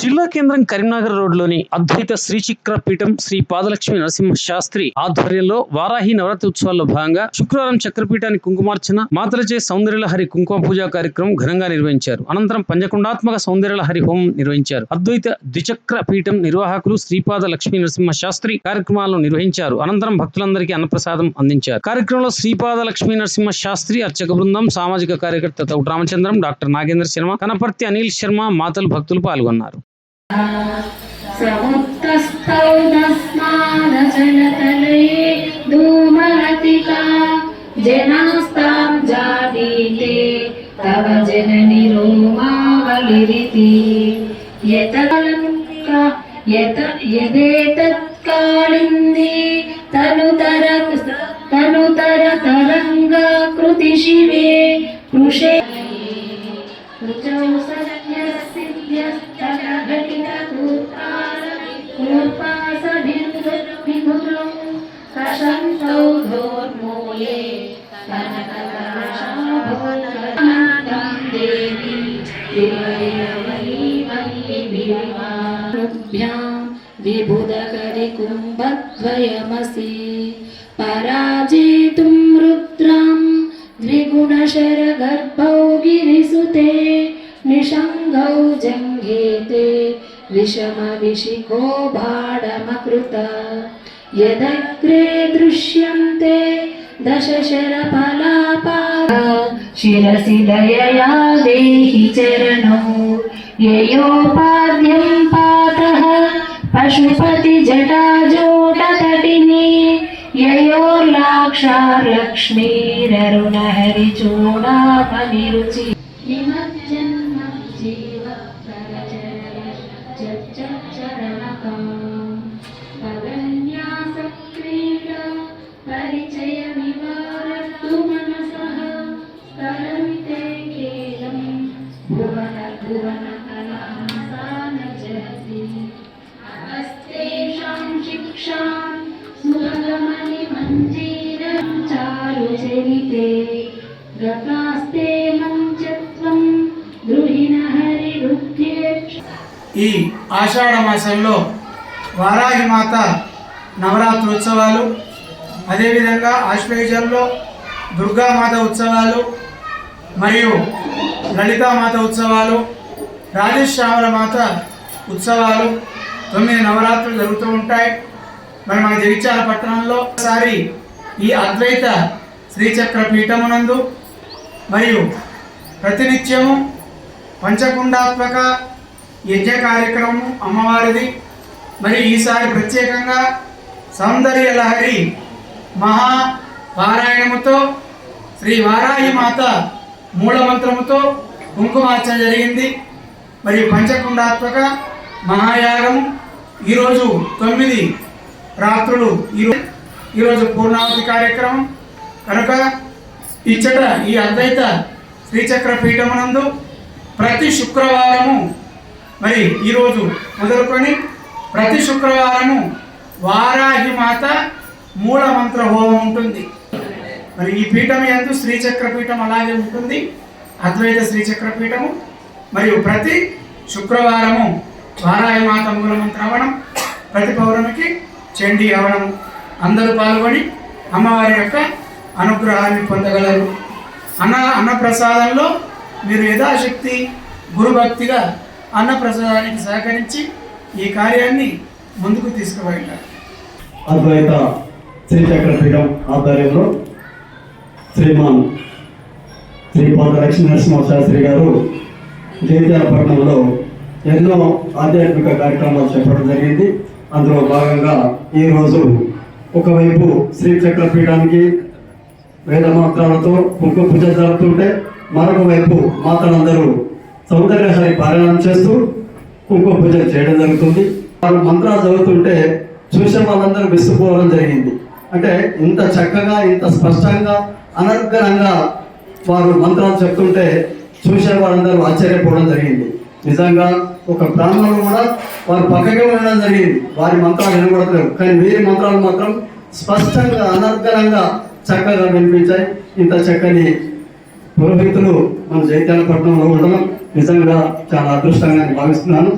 జిల్లా కేంద్రం కరీంనగర్ రోడ్లోని అద్వైత శ్రీచక్ర పీఠం శ్రీ పాదలక్ష్మి నరసింహ శాస్త్రి ఆధ్వర్యంలో వారాహి నవరాత్రి ఉత్సవాల్లో భాగంగా శుక్రవారం చక్రపీఠాన్ని కుంకుమార్చన మాతలచే సౌందర్యలహరి కుంకుమ పూజా కార్యక్రమం ఘనంగా నిర్వహించారు. అనంతరం పంచకుండాత్మక సౌందర్యలహరి హోమం నిర్వహించారు. అద్వైత ద్విచక్ర పీఠం నిర్వాహకులు శ్రీపాద లక్ష్మీ నరసింహ శాస్త్రి కార్యక్రమాలను నిర్వహించారు. అనంతరం భక్తులందరికీ అన్నప్రసాదం అందించారు. కార్యక్రమంలో శ్రీపాద లక్ష్మీ నరసింహ శాస్త్రి అర్చక బృందం సామాజిక కార్యకర్త తౌ రామచంద్రం డాక్టర్ నాగేంద్ర శర్మ కనపర్తి అనిల్ శర్మ మాతలు భక్తులు పాల్గొన్నారు. समुत्तस्थौ दस्मानजलतले धूमलतिका जनास्तां जानीते तव जननि रोमावलिरिति यतलङ्का यत यदेतत्कालिन्दी तनुतर तनुतर तरङ्गाकृति शिवे कृषे कषन्तौ धोर्मूले कनककलशाभोगनादं देवी विवयवलीवल्लिभिर्वाभ्यां विबुधकरिकुम्भद्वयमसि पराजेतुं रुद्रां द्विगुणशरगर्भौ गिरिसुते निषङ्गौ जङ्घेते विषमविशिखो भाडमकृत यदग्रे दृश्यन्ते दशशरफलापादा शिरसि दयया देहि चरणौ ययोपाद्यं पातः पशुपतिजटाजोटतटिनी ययोर्लाक्षार्लक्ष्मीररुणहरिचूडामनिरुचि निमज्जन्मज्जीव चरणकम् ఈ ఆషాఢ మాసంలో వారాహి మాత నవరాత్రి ఉత్సవాలు అదేవిధంగా ఆశ్వేజంలో దుర్గామాత ఉత్సవాలు మరియు లలితామాత ఉత్సవాలు రాజశ్యామల మాత ఉత్సవాలు తొమ్మిది నవరాత్రులు జరుగుతూ ఉంటాయి. మరి మన జగిత్యాల పట్టణంలో ఒకసారి ఈ అద్వైత శ్రీచక్ర పీఠమునందు మరియు ప్రతినిత్యము పంచకుండాత్మక యజ్ఞ కార్యక్రమం అమ్మవారిది. మరి ఈసారి ప్రత్యేకంగా సౌందర్య లహరి మహా పారాయణముతో శ్రీ వారాహి మాత మూలమంత్రముతో కుంకుమార్చన జరిగింది. మరియు పంచకుండాత్మక మహాయాగము ఈరోజు తొమ్మిది రాత్రులు. ఈరోజు ఈరోజు పూర్ణావతి కార్యక్రమం. కనుక ఇచ్చట ఈ అద్వైత శ్రీచక్ర పీఠమునందు ప్రతి శుక్రవారము మరి ఈరోజు మొదలుకొని ప్రతి శుక్రవారము వారాహి మాత మూల మంత్ర హోమం ఉంటుంది. మరి ఈ పీఠం ఎందు శ్రీచక్ర పీఠం అలాగే ఉంటుంది. అద్వైత శ్రీచక్ర పీఠము. మరియు ప్రతి శుక్రవారము వారాహి మాత మూల ప్రతి పౌర్ణమికి చండీ హవనం. అందరూ పాల్గొని అమ్మవారి యొక్క అనుగ్రహాన్ని పొందగలరు. అన్న అన్నప్రసాదంలో మీరు యథాశక్తి గురుభక్తిగా అన్నప్రసాదానికి సహకరించి ఈ కార్యాన్ని ముందుకు తీసుకువెళ్ళారు. అద్వైత శ్రీచక్ర పీఠం ఆధ్వర్యంలో శ్రీమాన్ శ్రీపాద లక్ష్మీ నరసింహ శాస్త్రి గారు జగిత్యాల పట్టణంలో ఎన్నో ఆధ్యాత్మిక కార్యక్రమాలు చెప్పడం జరిగింది. అందులో భాగంగా ఈరోజు ఒకవైపు శ్రీచక్ర పీఠానికి వేద మంత్రాలతో కుంకుమ పూజ జరుపుతుంటే మరొక వైపు మాతలందరూ సౌందర్యహరి పారాయణం చేస్తూ కుంకుమ పూజ చేయడం జరుగుతుంది. వారు మంత్రాలు చదువుతుంటే చూసే వాళ్ళందరూ విసిపోవడం జరిగింది. అంటే ఇంత చక్కగా ఇంత స్పష్టంగా అనర్గణంగా వారు మంత్రాలు చెప్తుంటే చూసే వారందరూ ఆశ్చర్యపోవడం జరిగింది. నిజంగా ఒక బ్రాహ్మణుడు కూడా వారు పక్కకే ఉండడం జరిగింది. వారి మంత్రాలు వినబడట్లేవు కానీ వీరి మంత్రాలు మాత్రం స్పష్టంగా అనర్గనంగా చక్కగా వినిపించాయి. ఇంత చక్కని పురోహితులు మన జైత్యాల పట్టణంలో ఉండడం నిజంగా చాలా అదృష్టంగా భావిస్తున్నాను.